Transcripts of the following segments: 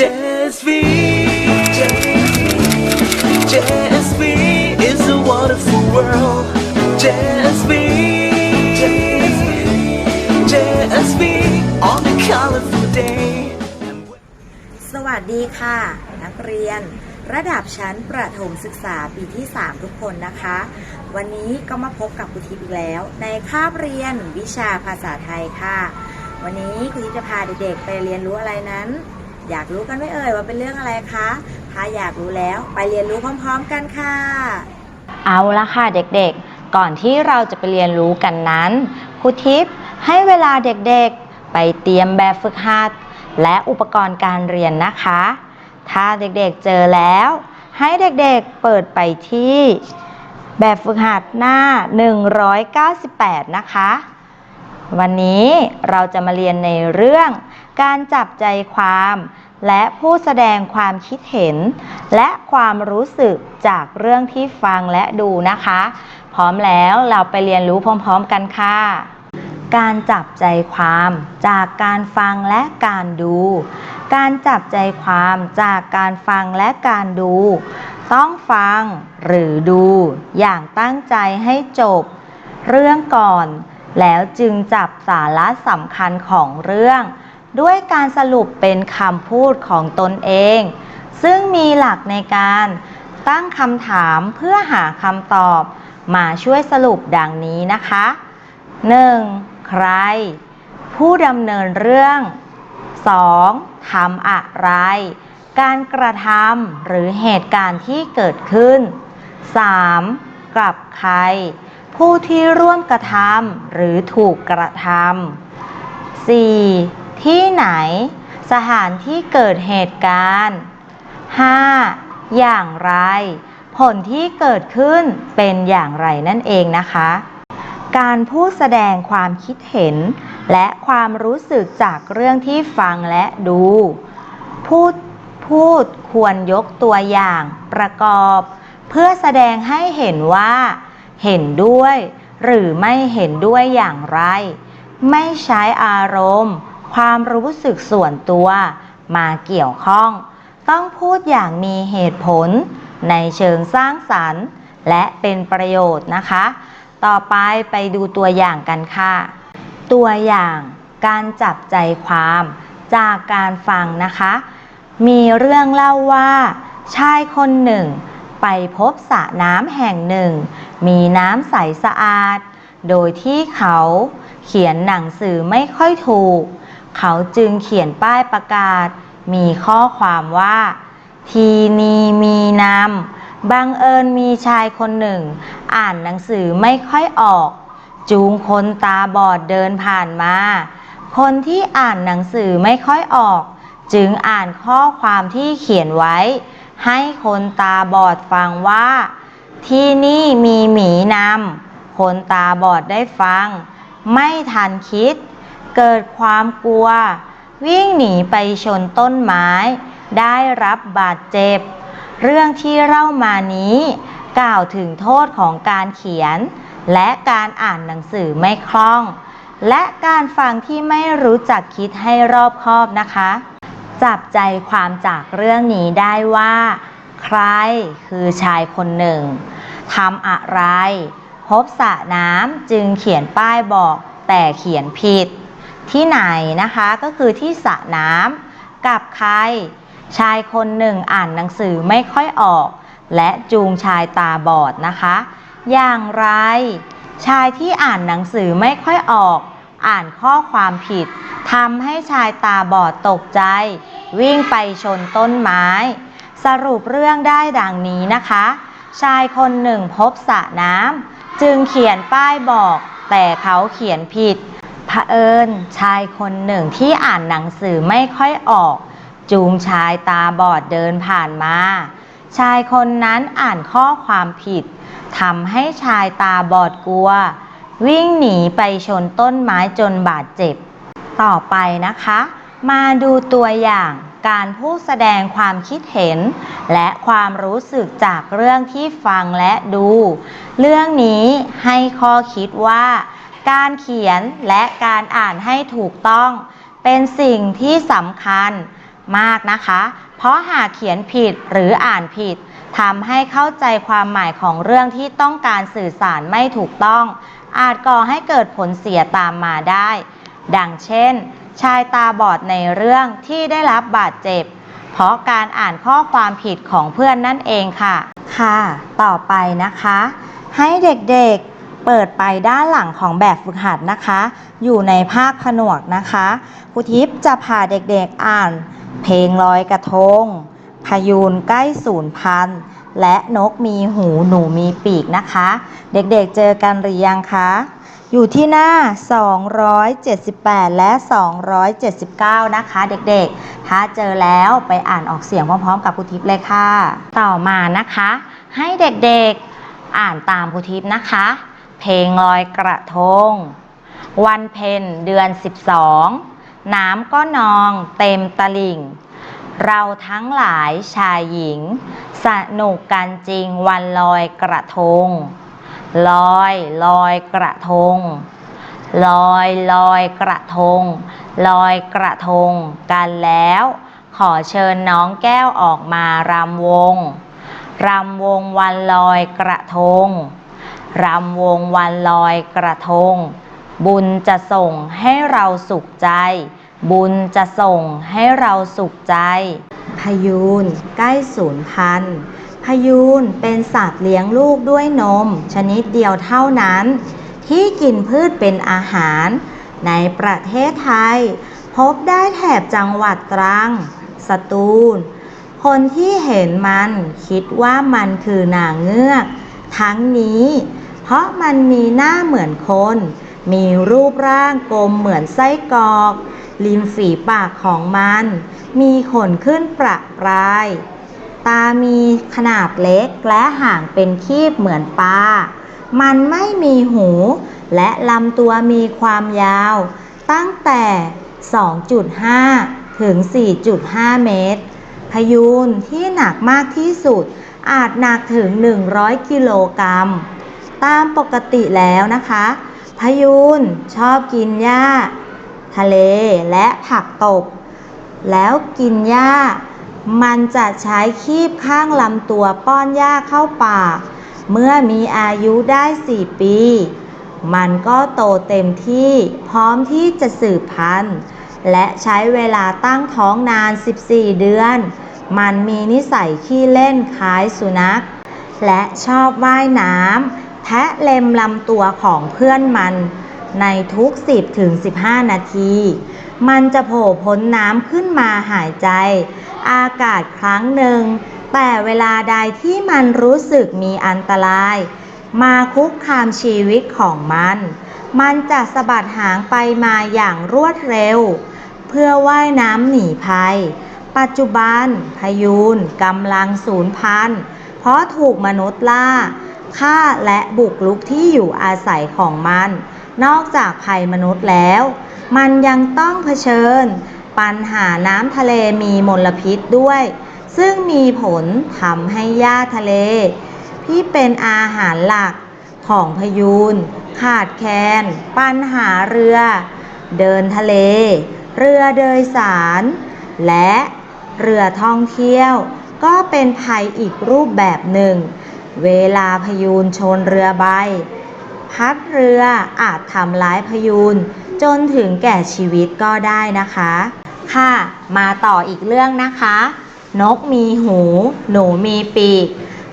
JSV JSV is a wonderful world JSV JSV on a colorful day สวัสดีค่ะ นักเรียน ระดับชั้นประถมศึกษาปีที่ 3 ทุกคนนะคะ วันนี้ก็มาพบกับครูทิพย์อีกแล้ว ในคาบเรียนวิชาภาษาไทยค่ะ วันนี้ครูทิพย์จะพาเด็กๆไปเรียนรู้อะไรนั้น อยากรู้กันไหมเอ่ยว่าเป็นเรื่องอะไรคะ ถ้าอยากรู้แล้วไปเรียนรู้พร้อม ๆ กันค่ะ เอาละค่ะเด็กๆ ก่อนที่เราจะไปเรียนรู้กันนั้นครูทิพย์ให้เวลาเด็กๆ ไปเตรียมแบบฝึกหัด และอุปกรณ์การเรียนนะคะ ถ้าเด็กๆเจอแล้ว ให้เด็กๆเปิดไปที่ แบบฝึกหัดหน้า 198 นะคะ วันนี้เราจะมาเรียนในเรื่อง การจับใจความ และผู้แสดงความคิดเห็น และความรู้สึกจากเรื่องที่ฟังและดูนะคะ พร้อมแล้วเราไปเรียนรู้พร้อม ๆ กันค่ะ การจับใจความจากการฟังและการดู การจับใจความจากการฟังและการดู ต้องฟังหรือดู อย่างตั้งใจให้จบ เรื่องก่อนแล้วจึงจับสาระสำคัญของเรื่อง ด้วยการสรุปเป็นคำพูดของตนเอง ซึ่งมีหลักในการตั้งคำถามเพื่อหาคำตอบ มาช่วยสรุปดังนี้นะคะ 1. ใคร ผู้ดำเนินเรื่อง 2. ทำอะไร การกระทำหรือเหตุการณ์ที่เกิดขึ้น 3. กับใคร ผู้ที่ร่วมกระทำหรือถูกกระทำ 4. ที่ไหน สถานที่เกิดเหตุการณ์ 5. อย่างไร ผลที่เกิดขึ้นเป็นอย่างไรนั่นเองนะคะ การพูดแสดงความคิดเห็น และความรู้สึกจากเรื่องที่ฟังและดู พูดพูดควรยกตัวอย่างประกอบ เพื่อแสดงให้เห็นว่า เห็นด้วย หรือไม่เห็นด้วยอย่างไร ไม่ใช้อารมณ์ ความรู้สึกส่วนตัวมาเกี่ยวข้อง ต้องพูดอย่างมีเหตุผล ในเชิงสร้างสรรค์ และเป็นประโยชน์นะคะ ต่อไปไปดูตัวอย่างกันค่ะ ตัวอย่างการจับใจความจากการฟังนะคะ มีเรื่องเล่าว่า ชายคนหนึ่ง ไปพบสระน้ำแห่งหนึ่ง มีน้ำใสสะอาด โดยที่เขาเขียนหนังสือไม่ค่อยถูก เขาจึงเขียนป้ายประกาศ มีข้อความว่า ทีนีมีนำบังเอิญมีชายคนหนึ่ง อ่านหนังสือไม่ค่อยออก จูงคนตาบอดเดินผ่านมา คนที่อ่านหนังสือไม่ค่อยออก จึงอ่านข้อความที่เขียนไว้ ให้คนตาบอดฟังว่า ที่นี่มีหมีนำคนตาบอดได้ฟัง ไม่ทันคิด เกิดความกลัว วิ่งหนีไปชนต้นไม้ ได้รับบาดเจ็บ เรื่องที่เล่ามานี้ กล่าวถึงโทษของการเขียน และการอ่านหนังสือไม่คล่อง และการฟังที่ไม่รู้จักคิดให้รอบคอบนะคะ จับใจความจากเรื่องนี้ได้ว่า ใครคือชายคนหนึ่งทำอะไร พบสระน้ำจึงเขียนป้ายบอกแต่เขียนผิด ที่ไหนนะคะก็คือที่สระน้ำกับใคร ชายคนหนึ่งอ่านหนังสือไม่ค่อยออก และจูงชายตาบอดนะคะ อย่างไร ชายที่อ่านหนังสือไม่ค่อยออก อ่านข้อความผิดทำให้ชายตาบอดตกใจ วิ่งไปชนต้นไม้ สรุปเรื่องได้ดังนี้นะคะ ชายคนหนึ่งพบสระน้ำจึงเขียนป้ายบอก แต่เขาเขียนผิด เผอิญชายคนหนึ่งที่อ่านหนังสือไม่ค่อยออก จูงชายตาบอดเดินผ่านมา ชายคนนั้นอ่านข้อความผิดทำให้ชายตาบอดกลัว วิ่งหนีไปชนต้นไม้จนบาดเจ็บ ต่อไปนะคะ มาดูตัวอย่างการพูดแสดงความคิดเห็น และความรู้สึกจากเรื่องที่ฟังและดู เรื่องนี้ให้ข้อคิดว่า การเขียนและการอ่านให้ถูกต้อง เป็นสิ่งที่สำคัญมากนะคะ เพราะหากเขียนผิดหรืออ่านผิดทำให้เข้าใจความหมายของเรื่องที่ต้องการสื่อสารไม่ถูกต้อง อาจก่อให้เกิดผลเสียตามมาได้ ดังเช่น ชายตาบอดในเรื่องที่ได้รับบาดเจ็บ เพราะการอ่านข้อความผิดของเพื่อนนั่นเองค่ะ ค่ะ ต่อไปนะคะ ให้เด็กๆ เปิดไปด้านหลังของแบบฝึกหัดนะคะ อยู่ในภาคผนวกนะคะครูทิพย์จะพาเด็กๆอ่าน เพลงลอยกระทง พยูนใกล้สูญพันและนกมีหูหนูมีปีกนะคะ เด็กๆเจอกันหรือยังคะ อยู่ที่หน้า 278 และ 279 นะคะ เด็กๆ ถ้าเจอแล้วไปอ่านออกเสียงพร้อมๆกับครูทิพย์เลยค่ะ ต่อมานะคะ ให้เด็กๆอ่านตามครูทิพย์นะคะ เพลงลอยกระทง วันเพ็ญเดือน12น้ำก็นองเต็มตลิ่ง เราทั้งหลายชายหญิง สนุกกันจริงวันลอยกระทง ลอยลอยกระทง ลอยลอยกระทง ลอยกระทงกันแล้ว ขอเชิญน้องแก้วออกมารำวง รำวงวันลอยกระทง รำวงวันลอยกระทง บุญจะส่งให้เราสุขใจ บุญจะส่งให้เราสุขใจ พยูนใกล้สูญพันธุ์พยูนเป็นสัตว์เลี้ยงลูกด้วยนม ชนิดเดียวเท่านั้น ที่กินพืชเป็นอาหาร ในประเทศไทย พบได้แถบจังหวัดตรัง สตูล คนที่เห็นมันคิดว่ามันคือนางเงือก ทั้งนี้ เพราะมันมีหน้าเหมือนคน มีรูปร่างกลมเหมือนไส้กรอก ริมฝีปากของมัน มีขนขึ้นประปราย ตามีขนาดเล็กและห่างเป็นคีบเหมือนปลา มันไม่มีหู และลำตัวมีความยาว ตั้งแต่ 2.5 ถึง 4.5 เมตร พยูนที่หนักมากที่สุดอาจหนักถึง 100 กิโลกรัม ตามปกติแล้วนะคะ พยูนชอบกินหญ้า ทะเลและผักตบ แล้วกินหญ้า มันจะใช้คีบข้างลำตัวป้อนหญ้าเข้าปาก เมื่อมีอายุได้ 4 ปี มันก็โตเต็มที่พร้อมที่จะสืบพันธุ์ และใช้เวลาตั้งท้องนาน 14 เดือน มันมีนิสัยขี้เล่นคล้ายสุนัขและชอบว่ายน้ำ แทะเล็มลำตัวของเพื่อนมันในทุก 10ถึง15 นาที มันจะโผล่พ้นน้ำขึ้นมาหายใจ อากาศครั้งหนึ่ง แต่เวลาใดที่มันรู้สึกมีอันตราย มาคุกคามชีวิตของมัน มันจะสะบัดหางไปมาอย่างรวดเร็ว เพื่อว่ายน้ำหนีภัย ปัจจุบันพยูนกำลังสูญพันธุ์เพราะถูกมนุษย์ล่า ฆ่าและบุกลุกที่อยู่อาศัยของมัน นอกจากภัยมนุษย์แล้ว มันยังต้องเผชิญ ปัญหาน้ำทะเลมีมลพิษด้วย ซึ่งมีผลทำให้หญ้าทะเล ที่เป็นอาหารหลักของพยูนขาดแคลนปัญหาเรือ เดินทะเล เรือโดยสาร และเรือท่องเที่ยว ก็เป็นภัยอีกรูปแบบหนึ่ง เวลาพยูนชนเรือใบ พัดเรืออาจทำร้ายพยูนจนถึงแก่ชีวิตก็ได้นะคะ ค่ะ มาต่ออีกเรื่องนะคะ นกมีหู หนูมีปีก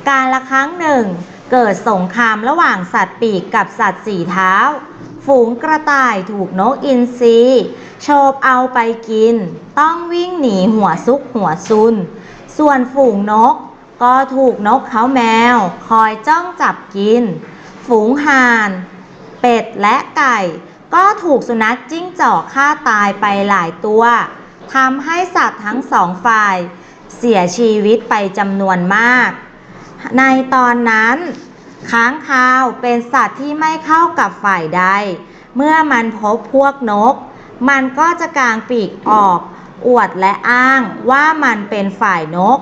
การละครั้งหนึ่ง เกิดสงครามระหว่างสัตว์ปีกกับสัตว์สี่เท้า ฝูงกระต่ายถูกนกอินทรีโฉบเอาไปกิน ต้องวิ่งหนีหัวซุกหัวซุน ส่วนฝูงนก ก็ถูกนกเขาแมว คอยจ้องจับกิน ฝูงห่าน เป็ดและไก่ ก็ถูกสุนัขจิ้งจอกฆ่าตายไปหลายตัวทำให้สัตว์ทั้งสองฝ่าย เสียชีวิตไปจำนวนมาก ในตอนนั้นค้างคาวเป็นสัตว์ที่ไม่เข้ากับฝ่ายใด เมื่อมันพบพวกนก มันก็จะกางปีกออก อวดและอ้างว่ามันเป็นฝ่ายนก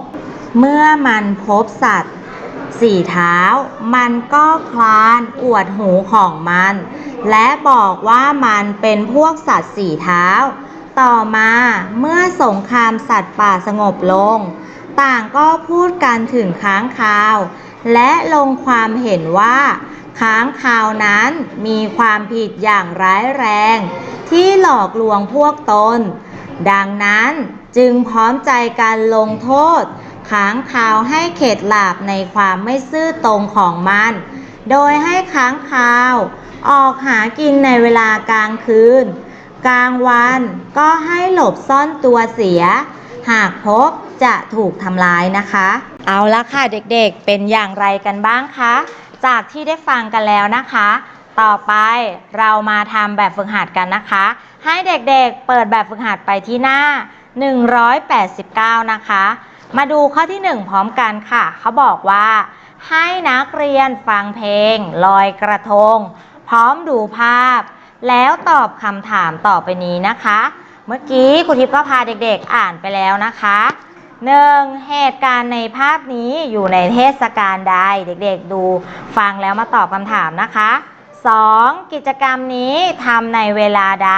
เมื่อมันพบสัตว์สี่เท้า มันก็คลานอวดหูของมัน และบอกว่ามันเป็นพวกสัตว์สี่เท้า ต่อมาเมื่อสงครามสัตว์ป่าสงบลง ต่างก็พูดกันถึงค้างคาว และลงความเห็นว่าค้างคาวนั้นมีความผิดอย่างร้ายแรง ที่หลอกลวงพวกตน ดังนั้นจึงพร้อมใจกันลงโทษ ค้างคาวให้เข็ดหลาบในความไม่ซื่อตรงของมัน โดยให้ค้างคาว ออกหากินในเวลากลางคืน กลางวันก็ให้หลบซ่อนตัวเสีย หากพบจะถูกทำร้ายนะคะ เอาละค่ะเด็กๆ เป็นอย่างไรกันบ้างคะ จากที่ได้ฟังกันแล้วนะคะ ต่อไปเรามาทำแบบฝึกหัดกันนะคะ ให้เด็กๆ เปิดแบบฝึกหัดไปที่หน้า 189 นะคะ มาดูข้อที่ 1 พร้อมกันค่ะ เขาบอกว่า ให้นักเรียนฟังเพลง ลอยกระทง พร้อมดูภาพ แล้วตอบคำถามต่อไปนี้นะคะ เมื่อกี้ครูทิพย์ก็พาเด็กๆอ่านไปแล้วนะคะ 1. เหตุการณ์ในภาพนี้อยู่ในเทศกาลใดเด็กๆดูฟังแล้วมาตอบคำถามนะคะ 2. กิจกรรมนี้ทำในเวลาใด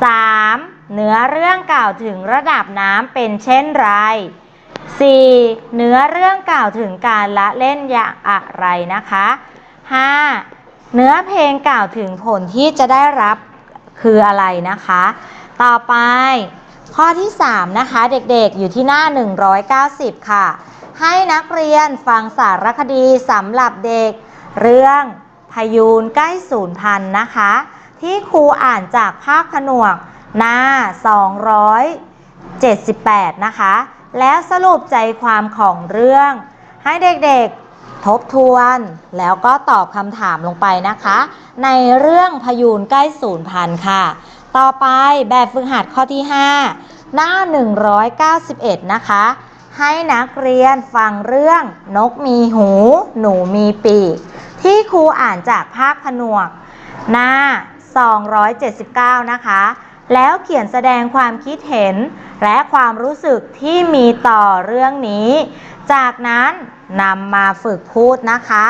3. เนื้อเรื่องกล่าวถึงระดับน้ำเป็นเช่นไร 4. เนื้อเรื่องกล่าวถึงการละเล่นอย่างอะไรนะคะ 5. เนื้อเพลงกล่าวถึงผลที่จะได้รับคืออะไรนะคะ ต่อไป ข้อที่ 3 นะคะ เด็กๆอยู่ที่หน้า 190 ค่ะ ให้นักเรียนฟังสารคดีสำหรับเด็ก เรื่องพยูนใกล้สูญพันนะคะ ที่ครูอ่านจากภาคผนวกหน้า 278 นะคะ แล้วสรุปใจความของเรื่อง ให้เด็กๆทบทวน แล้วก็ตอบคำถามลงไปนะคะ ในเรื่องพยูนใกล้สูญพันค่ะ ต่อไปแบบฝึกหัดข้อที่ 5 หน้า 191 นะคะ ให้นักเรียนฟังเรื่องนกมีหู หนูมีปีก ที่ครูอ่านจากภาคผนวก หน้า 279 นะคะ แล้วเขียนแสดงความคิดเห็น และความรู้สึกที่มีต่อเรื่องนี้ จากนั้นนำมาฝึกพูดนะคะ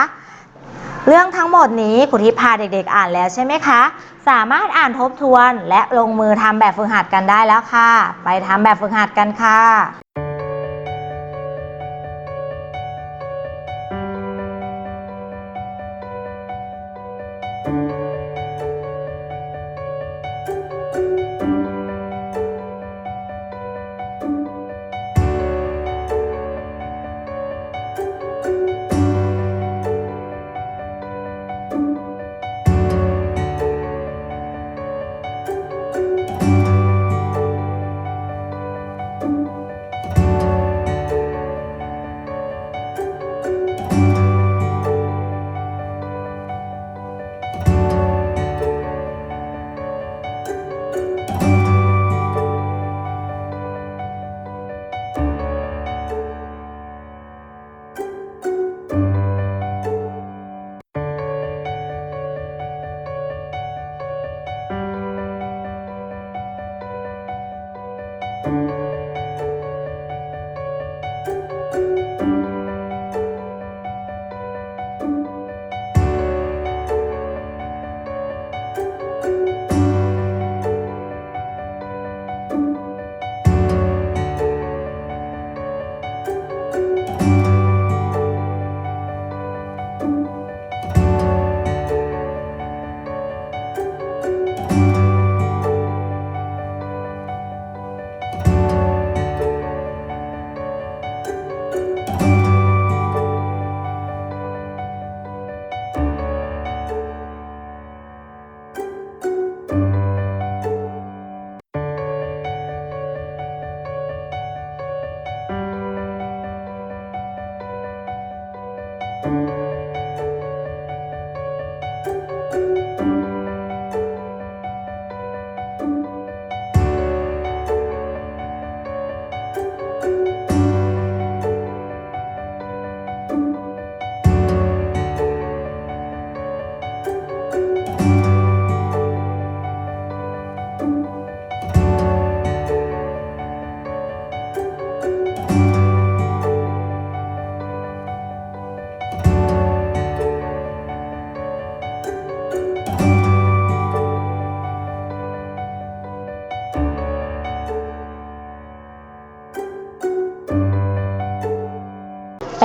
เรื่องทั้งหมดนี้ครูทิพย์พาเด็กๆ อ่านแล้วใช่ไหมคะ สามารถอ่านทบทวนและลงมือทำแบบฝึกหัดกันได้แล้วค่ะ ไปทำแบบฝึกหัดกันค่ะ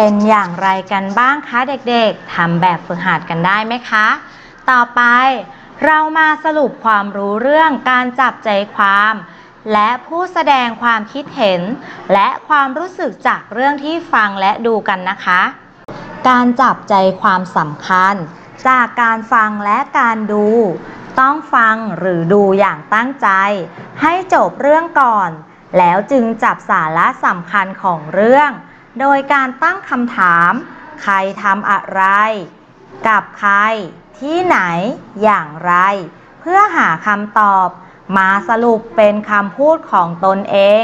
เป็นอย่างไรกันบ้างคะเด็กๆทำแบบฝึกหัดกันได้ไหมคะ ต่อไปเรามาสรุปความรู้เรื่องการจับใจความ และผู้แสดงความคิดเห็น และความรู้สึกจากเรื่องที่ฟังและดูกันนะคะ การจับใจความสำคัญ จากการฟังและการดู ต้องฟังหรือดูอย่างตั้งใจ ให้จบเรื่องก่อน แล้วจึงจับสาระสำคัญของเรื่อง โดยการตั้งคำถาม ใครทำอะไร กับใคร ที่ไหน อย่างไร เพื่อหาคำตอบ มาสรุปเป็นคำพูดของตนเอง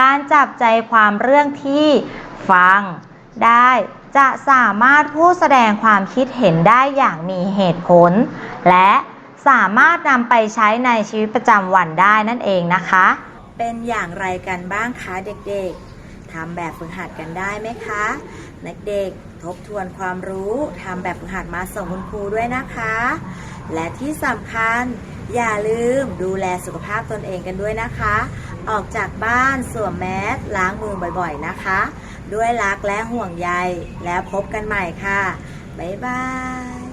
การจับใจความเรื่องที่ ฟัง ได้จะสามารถพูดแสดงความคิดเห็นได้อย่างมีเหตุผล และสามารถนำไปใช้ในชีวิตประจำวันได้นั่นเองนะคะ เป็นอย่างไรกันบ้างคะเด็กๆ ทำแบบฝึกหัดกันได้ไหมคะเด็กๆทบทวนความรู้ทำแบบฝึกหัดมาส่งคุณครูด้วยนะคะ และที่สำคัญอย่าลืมดูแลสุขภาพตนเองกันด้วยนะคะ ออกจากบ้านสวมแมสล้างมือบ่อยๆนะคะ ด้วยรักและห่วงใยแล้วพบกันใหม่ค่ะ บ๊ายบาย